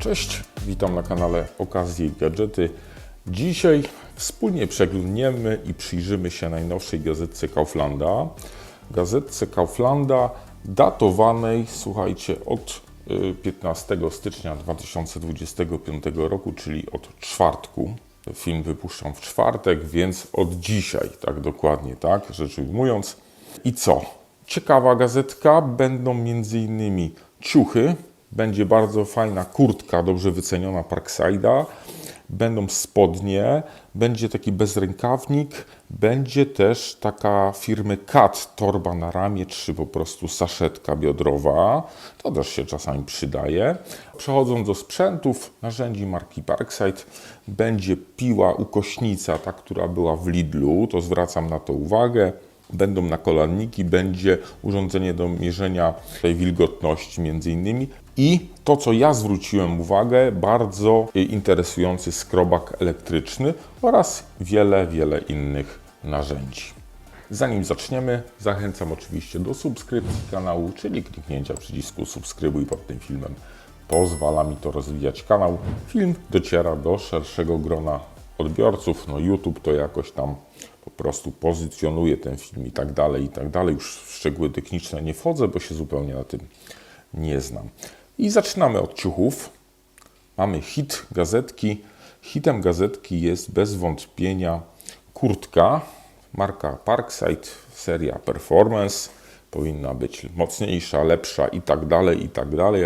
Cześć, witam na kanale Okazje i Gadżety. Dzisiaj wspólnie przeglądniemy i przyjrzymy się najnowszej gazetce Kauflanda. Gazetce Kauflanda datowanej, słuchajcie, od y, 15 stycznia 2025 roku, czyli od czwartku. Film wypuszczam w czwartek, więc od dzisiaj, tak dokładnie, tak, rzecz ujmując. I co? Ciekawa gazetka, będą m.in. ciuchy, będzie bardzo fajna kurtka, dobrze wyceniona Parkside'a, będą spodnie, będzie taki bezrękawnik, będzie też taka firmy Cat, torba na ramię, czy po prostu saszetka biodrowa, to też się czasami przydaje. Przechodząc do sprzętów, narzędzi marki Parkside, będzie piła ukośnica, ta, która była w Lidlu, to zwracam na to uwagę będą nakolanniki, będzie urządzenie do mierzenia tej wilgotności między innymi i to, co ja zwróciłem uwagę, bardzo interesujący skrobak elektryczny oraz wiele, wiele innych narzędzi. Zanim zaczniemy, zachęcam oczywiście do subskrypcji kanału, czyli kliknięcia przycisku subskrybuj pod tym filmem. Pozwala mi to rozwijać kanał. Film dociera do szerszego grona odbiorców. No YouTube to jakoś tam po prostu pozycjonuje ten film i tak dalej, i tak dalej. Już w szczegóły techniczne nie wchodzę, bo się zupełnie na tym nie znam. I zaczynamy od ciuchów. Mamy hit gazetki. Hitem gazetki jest bez wątpienia kurtka marka Parkside, seria Performance. Powinna być mocniejsza, lepsza i tak dalej, i tak dalej.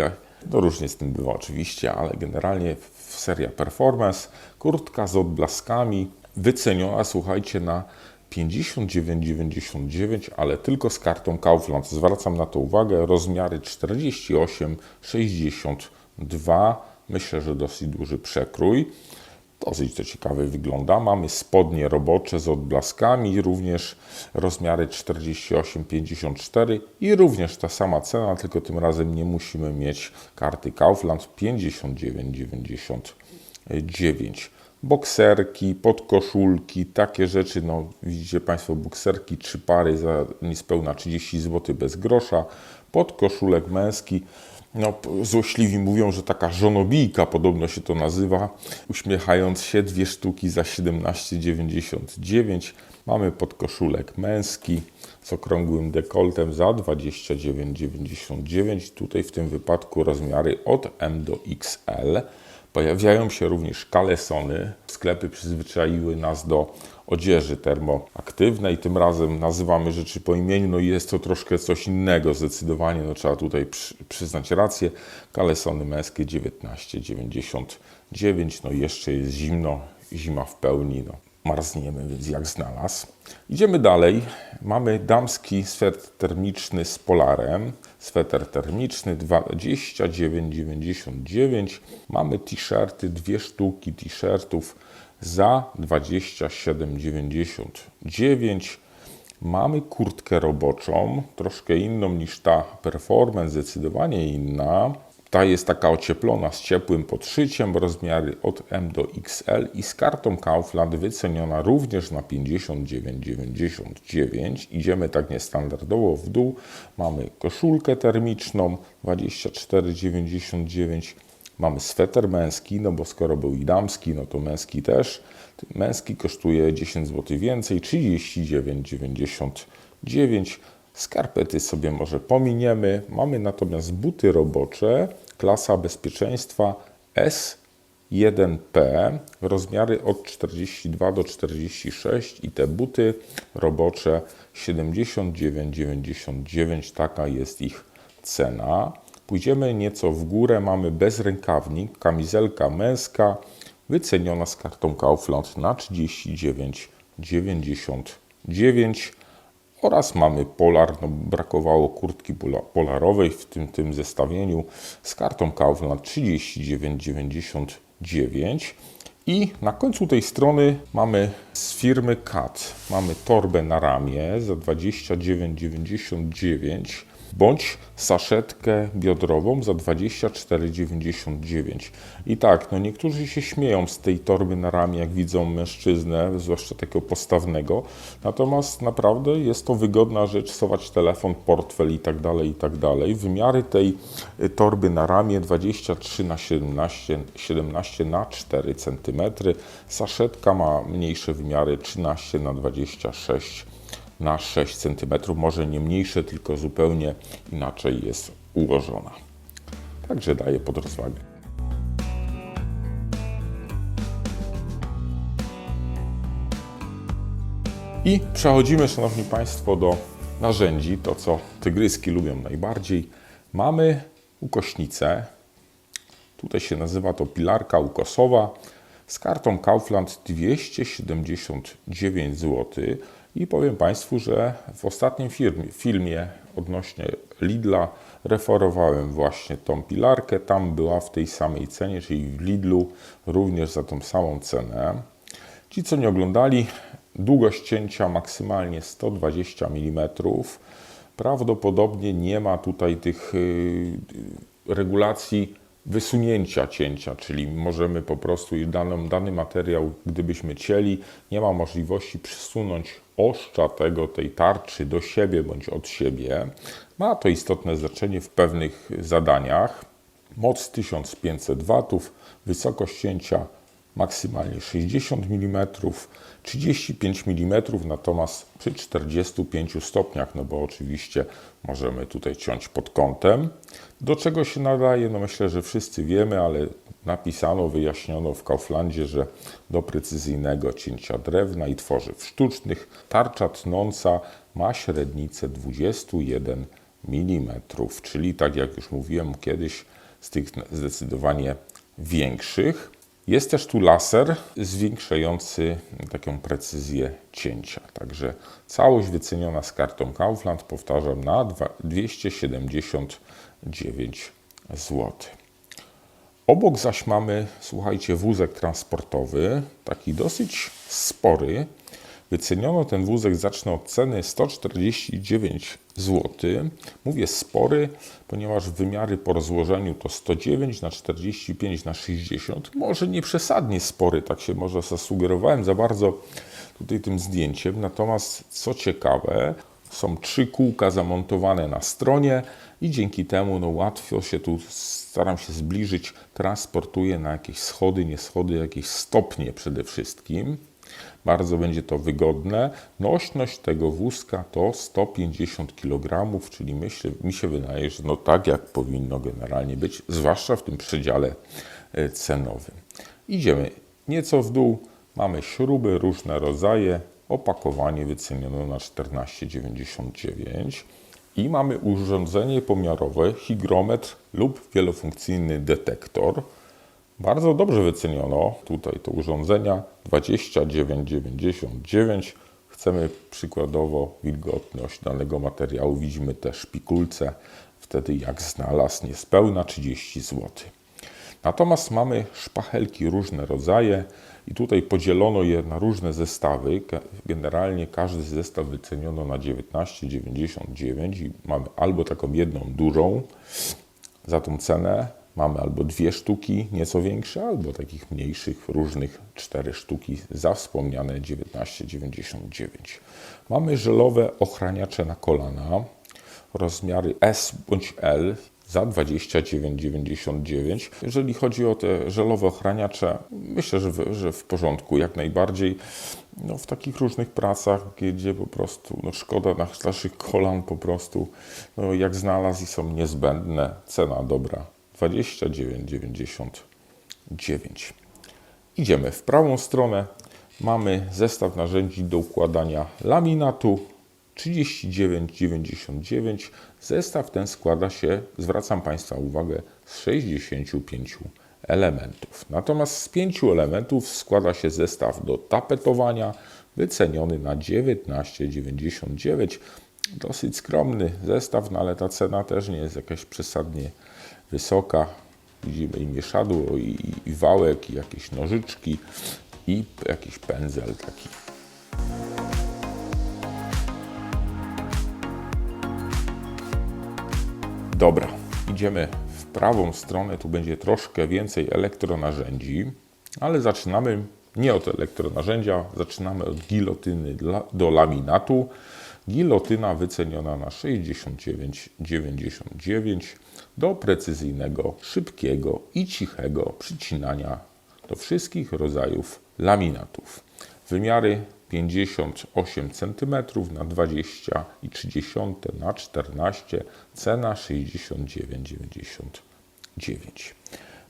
No różnie z tym bywa oczywiście, ale generalnie seria Performance. Kurtka z odblaskami, wyceniona, słuchajcie, na 59,99, ale tylko z kartą Kaufland. Zwracam na to uwagę. Rozmiary 48, 62. Myślę, że dosyć duży przekrój. Dosyć to ciekawie wygląda. Mamy spodnie robocze z odblaskami, również rozmiary 48, 54 i również ta sama cena, tylko tym razem nie musimy mieć karty Kaufland 59,99 bokserki, podkoszulki, takie rzeczy, no widzicie Państwo, bokserki, trzy pary za niespełna 30 zł bez grosza, podkoszulek męski, no złośliwi mówią, że taka żonobijka podobno się to nazywa, uśmiechając się, dwie sztuki za 17,99, mamy podkoszulek męski z okrągłym dekoltem za 29,99, tutaj w tym wypadku rozmiary od M do XL, Pojawiają się również kalesony. Sklepy przyzwyczaiły nas do odzieży termoaktywnej. Tym razem nazywamy rzeczy po imieniu, no i jest to troszkę coś innego zdecydowanie, no trzeba tutaj przy, przyznać rację. Kalesony męskie 19,99, no jeszcze jest zimno, zima w pełni, no marzniemy, więc jak znalazł. Idziemy dalej. Mamy damski swet termiczny z polarem. Sweter termiczny 29,99. Mamy t-shirty, dwie sztuki t-shirtów za 27,99. Mamy kurtkę roboczą, troszkę inną niż ta Performance, zdecydowanie inna. Ta jest taka ocieplona z ciepłym podszyciem, rozmiary od M do XL i z kartą Kaufland wyceniona również na 59,99. Idziemy tak niestandardowo w dół. Mamy koszulkę termiczną 24,99. Mamy sweter męski, no bo skoro był i damski, no to męski też. Męski kosztuje 10 zł więcej, 39,99. Skarpety sobie może pominiemy. Mamy natomiast buty robocze, klasa bezpieczeństwa S1P, rozmiary od 42 do 46 i te buty robocze 79,99, taka jest ich cena. Pójdziemy nieco w górę, mamy bezrękawnik, kamizelka męska, wyceniona z kartą Kaufland na 39,99 oraz mamy polar, no brakowało kurtki polarowej w tym, tym zestawieniu z kartą Kaufland 39,99 i na końcu tej strony mamy z firmy CAT, mamy torbę na ramię za 29,99 bądź saszetkę biodrową za 24,99. I tak, no niektórzy się śmieją z tej torby na ramię, jak widzą mężczyznę, zwłaszcza takiego postawnego. Natomiast naprawdę jest to wygodna rzecz, schować telefon, portfel i tak dalej, i tak dalej. Wymiary tej y, torby na ramię 23 na 17, 17 na 4 cm. Saszetka ma mniejsze wymiary 13 na 26 na 6 cm. Może nie mniejsze, tylko zupełnie inaczej jest ułożona. Także daję pod rozwagę. I przechodzimy, Szanowni Państwo, do narzędzi, to co tygryski lubią najbardziej. Mamy ukośnicę, tutaj się nazywa to pilarka ukosowa, z kartą Kaufland 279 zł. I powiem Państwu, że w ostatnim firmie, filmie odnośnie Lidla referowałem właśnie tą pilarkę. Tam była w tej samej cenie, czyli w Lidlu również za tą samą cenę. Ci, co nie oglądali, długość cięcia maksymalnie 120 mm. Prawdopodobnie nie ma tutaj tych y, regulacji wysunięcia cięcia, czyli możemy po prostu dany materiał, gdybyśmy cięli, nie ma możliwości przysunąć oszcza tego, tej tarczy do siebie bądź od siebie. Ma to istotne znaczenie w pewnych zadaniach. Moc 1500 W, wysokość cięcia maksymalnie 60 mm, 35 mm, natomiast przy 45 stopniach, no bo oczywiście możemy tutaj ciąć pod kątem. Do czego się nadaje? No myślę, że wszyscy wiemy, ale napisano, wyjaśniono w Kauflandzie, że do precyzyjnego cięcia drewna i tworzyw sztucznych tarcza tnąca ma średnicę 21 mm, czyli tak jak już mówiłem kiedyś, z tych zdecydowanie większych. Jest też tu laser zwiększający taką precyzję cięcia. Także całość wyceniona z kartą Kaufland, powtarzam, na 279 zł. Obok zaś mamy, słuchajcie, wózek transportowy, taki dosyć spory. Wyceniono ten wózek, zacznę od ceny 149 zł. Mówię spory, ponieważ wymiary po rozłożeniu to 109 na 45 na 60. Może nie przesadnie spory, tak się może zasugerowałem za bardzo tutaj tym zdjęciem. Natomiast co ciekawe, są trzy kółka zamontowane na stronie i dzięki temu no, łatwo się tu, staram się zbliżyć, transportuję na jakieś schody, nie schody, jakieś stopnie przede wszystkim. Bardzo będzie to wygodne. Nośność tego wózka to 150 kg, czyli myślę, mi się wydaje, że no tak jak powinno generalnie być, zwłaszcza w tym przedziale e, cenowym. Idziemy nieco w dół. Mamy śruby, różne rodzaje. Opakowanie wycenione na 14,99 i mamy urządzenie pomiarowe, hygrometr lub wielofunkcyjny detektor. Bardzo dobrze wyceniono tutaj to urządzenia 29,99. Chcemy przykładowo wilgotność danego materiału, widzimy też szpikulce, wtedy jak znalazł niespełna 30 zł. Natomiast mamy szpachelki różne rodzaje i tutaj podzielono je na różne zestawy. Generalnie każdy zestaw wyceniono na 19,99 i mamy albo taką jedną dużą za tą cenę, Mamy albo dwie sztuki nieco większe, albo takich mniejszych, różnych cztery sztuki za wspomniane 19,99. Mamy żelowe ochraniacze na kolana, rozmiary S bądź L za 29,99. Jeżeli chodzi o te żelowe ochraniacze, myślę, że w, że w porządku, jak najbardziej. No, w takich różnych pracach, gdzie po prostu no, szkoda naszych kolan po prostu, no, jak znalazł i są niezbędne, cena dobra 29,99. Idziemy w prawą stronę. Mamy zestaw narzędzi do układania laminatu 39,99. Zestaw ten składa się, zwracam Państwa uwagę, z 65 elementów. Natomiast z pięciu elementów składa się zestaw do tapetowania wyceniony na 19,99. Dosyć skromny zestaw, no ale ta cena też nie jest jakaś przesadnie wysoka. Widzimy i mieszadło, i, i wałek, i jakieś nożyczki, i jakiś pędzel taki. Dobra, idziemy w prawą stronę, tu będzie troszkę więcej elektronarzędzi, ale zaczynamy nie od elektronarzędzia, zaczynamy od gilotyny do laminatu. Gilotyna wyceniona na 69,99 do precyzyjnego, szybkiego i cichego przycinania do wszystkich rodzajów laminatów. Wymiary 58 cm na 20,3 na 14, cena 69,99.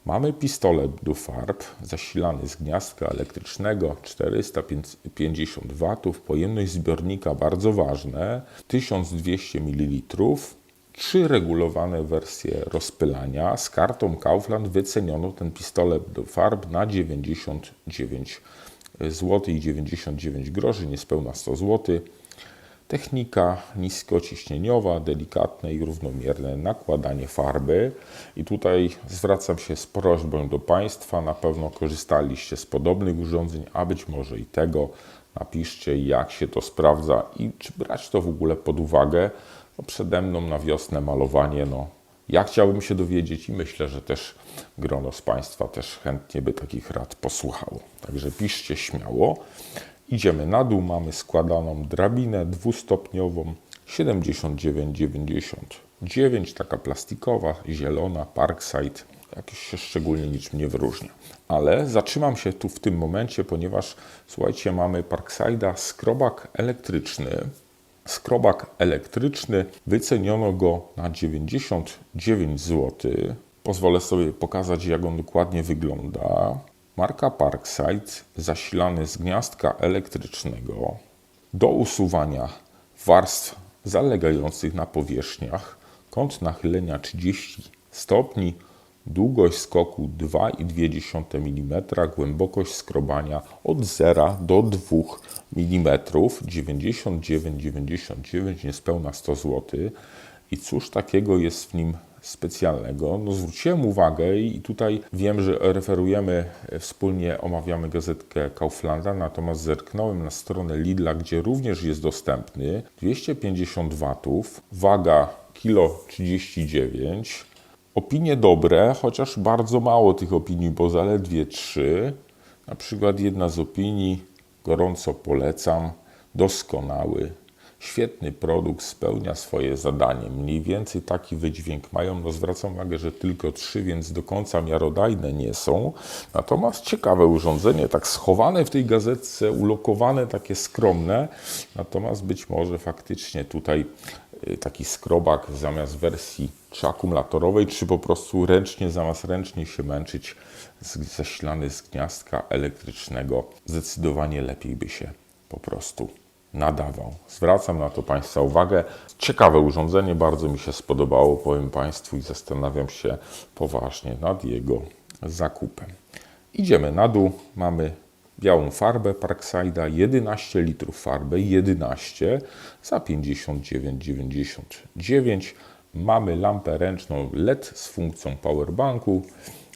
Mamy pistolet do farb zasilany z gniazdka elektrycznego 450 W, pojemność zbiornika bardzo ważne 1200 ml, trzy regulowane wersje rozpylania. Z kartą Kaufland wyceniono ten pistolet do farb na 99 zł i 99 groszy, niespełna 100 zł. Technika niskociśnieniowa, delikatne i równomierne nakładanie farby. I tutaj zwracam się z prośbą do Państwa. Na pewno korzystaliście z podobnych urządzeń, a być może i tego. Napiszcie, jak się to sprawdza i czy brać to w ogóle pod uwagę. No przede mną na wiosnę malowanie. No, ja chciałbym się dowiedzieć i myślę, że też grono z Państwa też chętnie by takich rad posłuchało. Także piszcie śmiało. Idziemy na dół, mamy składaną drabinę dwustopniową 79,99, taka plastikowa, zielona, Parkside, jakiś się szczególnie niczym nie wyróżnia. Ale zatrzymam się tu w tym momencie, ponieważ słuchajcie, mamy Parkside'a skrobak elektryczny. Skrobak elektryczny, wyceniono go na 99 zł. Pozwolę sobie pokazać, jak on dokładnie wygląda. Marka Parkside zasilany z gniazdka elektrycznego do usuwania warstw zalegających na powierzchniach. Kąt nachylenia 30 stopni, długość skoku 2,2 mm, głębokość skrobania od 0 do 2 mm, 99,99 niespełna 100 zł. I cóż takiego jest w nim specjalnego. No, zwróciłem uwagę i tutaj wiem, że referujemy, wspólnie omawiamy gazetkę Kauflanda, natomiast zerknąłem na stronę Lidla, gdzie również jest dostępny 250 watów, waga kilo 39. Opinie dobre, chociaż bardzo mało tych opinii, bo zaledwie trzy. Na przykład jedna z opinii, gorąco polecam, doskonały, Świetny produkt, spełnia swoje zadanie. Mniej więcej taki wydźwięk mają. No zwracam uwagę, że tylko trzy, więc do końca miarodajne nie są. Natomiast ciekawe urządzenie, tak schowane w tej gazetce, ulokowane, takie skromne. Natomiast być może faktycznie tutaj y, taki skrobak zamiast wersji czy akumulatorowej, czy po prostu ręcznie, zamiast ręcznie się męczyć, zasilany z gniazdka elektrycznego, zdecydowanie lepiej by się po prostu nadawał. Zwracam na to Państwa uwagę. Ciekawe urządzenie, bardzo mi się spodobało, powiem Państwu, i zastanawiam się poważnie nad jego zakupem. Idziemy na dół, mamy białą farbę Parkside'a, 11 litrów farby, 11 za 59,99. Mamy lampę ręczną LED z funkcją powerbanku,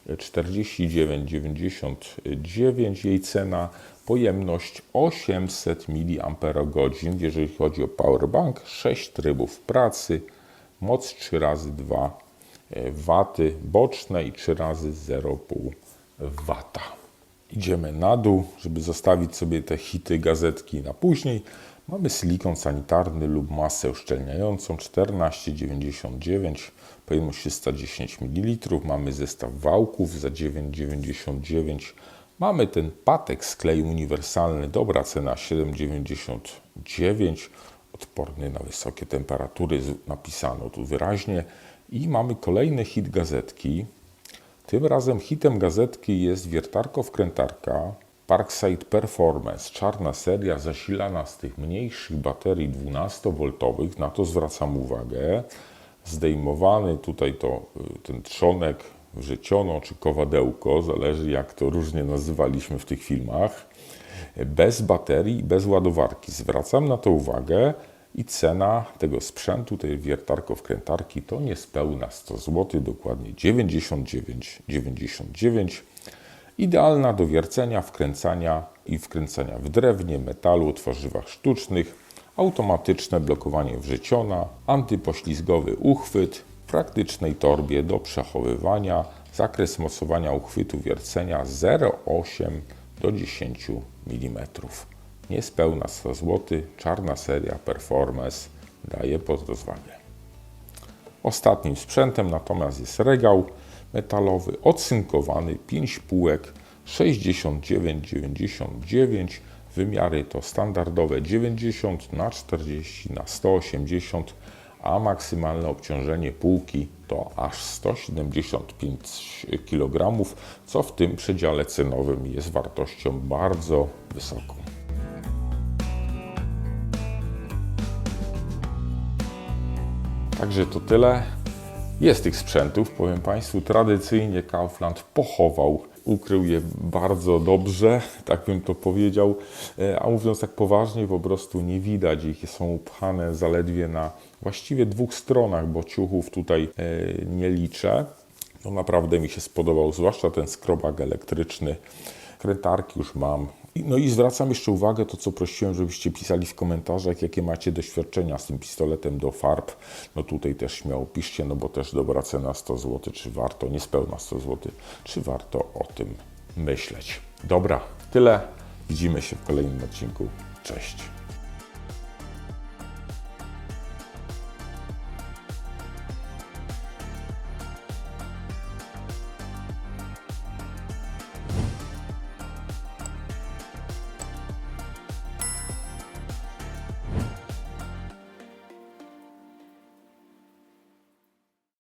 49,99 jej cena, pojemność 800 mAh, jeżeli chodzi o powerbank, 6 trybów pracy, moc 3 razy 2 W boczne i 3 razy 0,5 W. Idziemy na dół, żeby zostawić sobie te hity gazetki na później. Mamy silikon sanitarny lub masę uszczelniającą 14,99, pojemność 310 ml. Mamy zestaw wałków za 9,99 Mamy ten patek z kleju uniwersalny, dobra cena 7,99, odporny na wysokie temperatury, napisano tu wyraźnie. I mamy kolejny hit gazetki. Tym razem hitem gazetki jest wiertarko-wkrętarka Parkside Performance, czarna seria zasilana z tych mniejszych baterii 12V, na to zwracam uwagę. Zdejmowany tutaj to y, ten trzonek wrzeciono czy kowadełko, zależy jak to różnie nazywaliśmy w tych filmach, bez baterii bez ładowarki. Zwracam na to uwagę i cena tego sprzętu, tej wiertarko-wkrętarki to niespełna 100 zł, dokładnie 99,99. 99. Idealna do wiercenia, wkręcania i wkręcania w drewnie, metalu, twarzywach sztucznych, automatyczne blokowanie wrzeciona, antypoślizgowy uchwyt, praktycznej torbie do przechowywania. Zakres mocowania uchwytu wiercenia 0,8 do 10 mm. Niespełna 100 zł, czarna seria Performance daje pod rozwagę. Ostatnim sprzętem natomiast jest regał metalowy ocynkowany 5 półek 69,99 wymiary to standardowe 90 na 40 na 180 a maksymalne obciążenie półki to aż 175 kg, co w tym przedziale cenowym jest wartością bardzo wysoką. Także to tyle. Jest tych sprzętów, powiem Państwu. Tradycyjnie Kaufland pochował, ukrył je bardzo dobrze, tak bym to powiedział. E, A mówiąc tak poważnie, po prostu nie widać ich. Są upchane zaledwie na właściwie dwóch stronach, bo ciuchów tutaj e, nie liczę. No naprawdę mi się spodobał, zwłaszcza ten skrobak elektryczny. Krętarki już mam. No i zwracam jeszcze uwagę to, co prosiłem, żebyście pisali w komentarzach, jakie macie doświadczenia z tym pistoletem do farb. No tutaj też śmiało piszcie, no bo też dobra cena 100 zł, czy warto, niespełna 100 zł, czy warto o tym myśleć. Dobra, tyle. Widzimy się w kolejnym odcinku. Cześć.